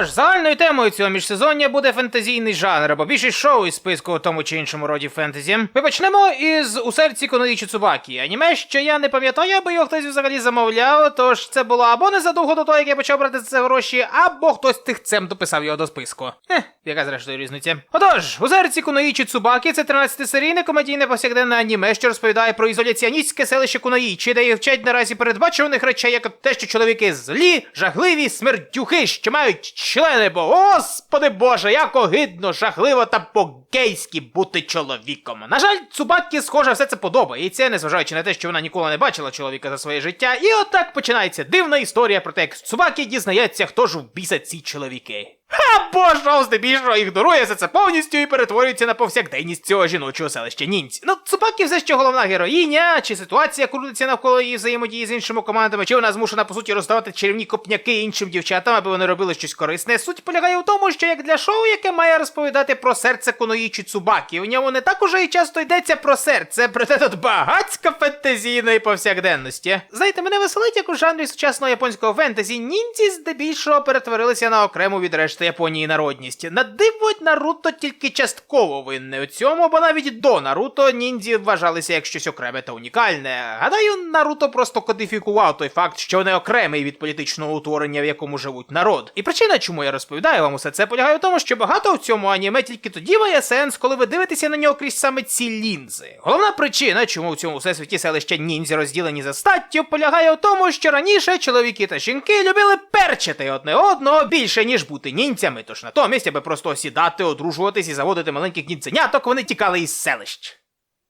Отож, загальною темою цього міжсезоння буде фентезійний жанр, або більшість шоу із списку у тому чи іншому роді фентезі. Ми почнемо із у серці Коноїчі Цубакі. Аніме, що я не пам'ятаю, аби його хтось взагалі замовляв, тож це було або незадовго до того, як я почав брати за це гроші, або хтось тихцем дописав його до списку. Хе, яка зрештою різниця. Отож, у серці Куноїчі Цубакі це 13-серійне комедійне повсякденне аніме, що розповідає про ізоляціоністське селище Куноїчі, де їх вчать наразі передбачуваних речей, як те, що чоловіки злі, жахливі, смердюхи, що мають члени, бо господи боже, як огидно, жахливо та по-гейськи бути чоловіком. На жаль, Цубакі, схоже, все це подобається, незважаючи на те, що вона ніколи не бачила чоловіка за своє життя. І отак починається дивна історія про те, як Цубакі дізнається, хто ж в біса ці чоловіки. Ха, боже, здебільшого ігнорує все це повністю і перетворюється на повсякденність цього жіночого селища нінць. Ну, Цупакі все ще головна героїня, чи ситуація крутиться навколо її взаємодії з іншими командами, чи вона змушена по суті роздавати чарівні копняки іншим дівчатам, аби вони робили щось корисне. Суть полягає в тому, що як для шоу, яке має розповідати про серце Куноїчі Цубакі, у ньому не так уже і часто йдеться про серце, проте тут багацька фентезійної повсякденності. Знаєте, мене веселить, як у жанрі сучасного японського фентезі, ніндзі здебільшого перетворилися на окрему від решти Японії народність. На диво Наруто тільки частково винне у цьому, бо навіть до Наруто ніндзі вважалися як щось окреме та унікальне. Гадаю, Наруто просто кодифікував той факт, що вони окремий від політичного утворення, в якому живуть народ. І причина, чому я розповідаю вам усе це, полягає в тому, що багато в цьому аніме тільки тоді має сенс, коли ви дивитеся на нього крізь саме ці лінзи. Головна причина, чому в цьому всесвіті селища ніндзі розділені за статтю, полягає в тому, що раніше чоловіки та жінки любили перчити одне одного більше, ніж бути нінцями. Тож натомість, аби просто осідати, одружуватись і заводити маленьких нінценяток, вони тікали із селищ.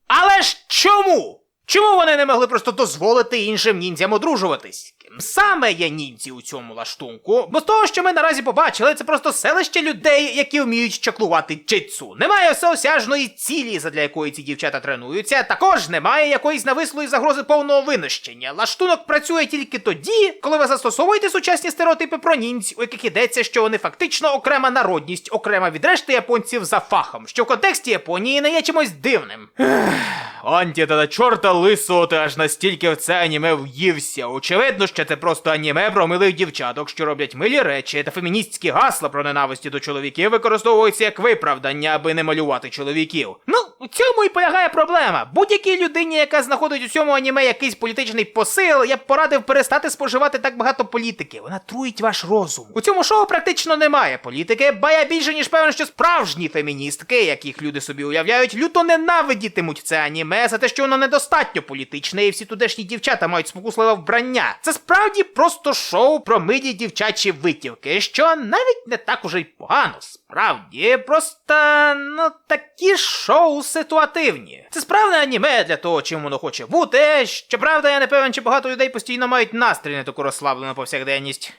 Але ж чому? Чому вони не могли просто дозволити іншим ніндзям одружуватись? Саме є ніндзі у цьому лаштунку? Бо з того, що ми наразі побачили, це просто селище людей, які вміють чаклувати джитсу. Немає всеосяжної цілі, задля якої ці дівчата тренуються. Також немає якоїсь навислої загрози повного винищення. Лаштунок працює тільки тоді, коли ви застосовуєте сучасні стереотипи про ніндзь, у яких йдеться, що вони фактично окрема народність, окрема від решти японців за фахом, що в контексті Японії не є чимось дивним. Анті та чорта лисого, ти аж настільки в це аніме в'ївся. Очевидно, що це просто аніме про милих дівчаток, що роблять милі речі, та феміністські гасла про ненависті до чоловіків використовуються як виправдання, аби не малювати чоловіків. Ну, у цьому і полягає проблема. Будь-якій людині, яка знаходить у цьому аніме якийсь політичний посил, я б порадив перестати споживати так багато політики. Вона труїть ваш розум. У цьому шоу практично немає політики, ба я більше ніж певен, що справжні феміністки, яких люди собі уявляють, люто ненавидітимуть це аніме за те, що воно недостатньо політичне, і всі тудешні дівчата мають спокусливе вбрання. Це справді просто шоу про милі дівчачі витівки, що навіть не так уже й погано. Справді, просто ну такі шоу ситуативні. Це справне аніме для того, чим воно хоче бути. Щоправда, я не певен, чи багато людей постійно мають настрій на таку розслаблену повсякденність.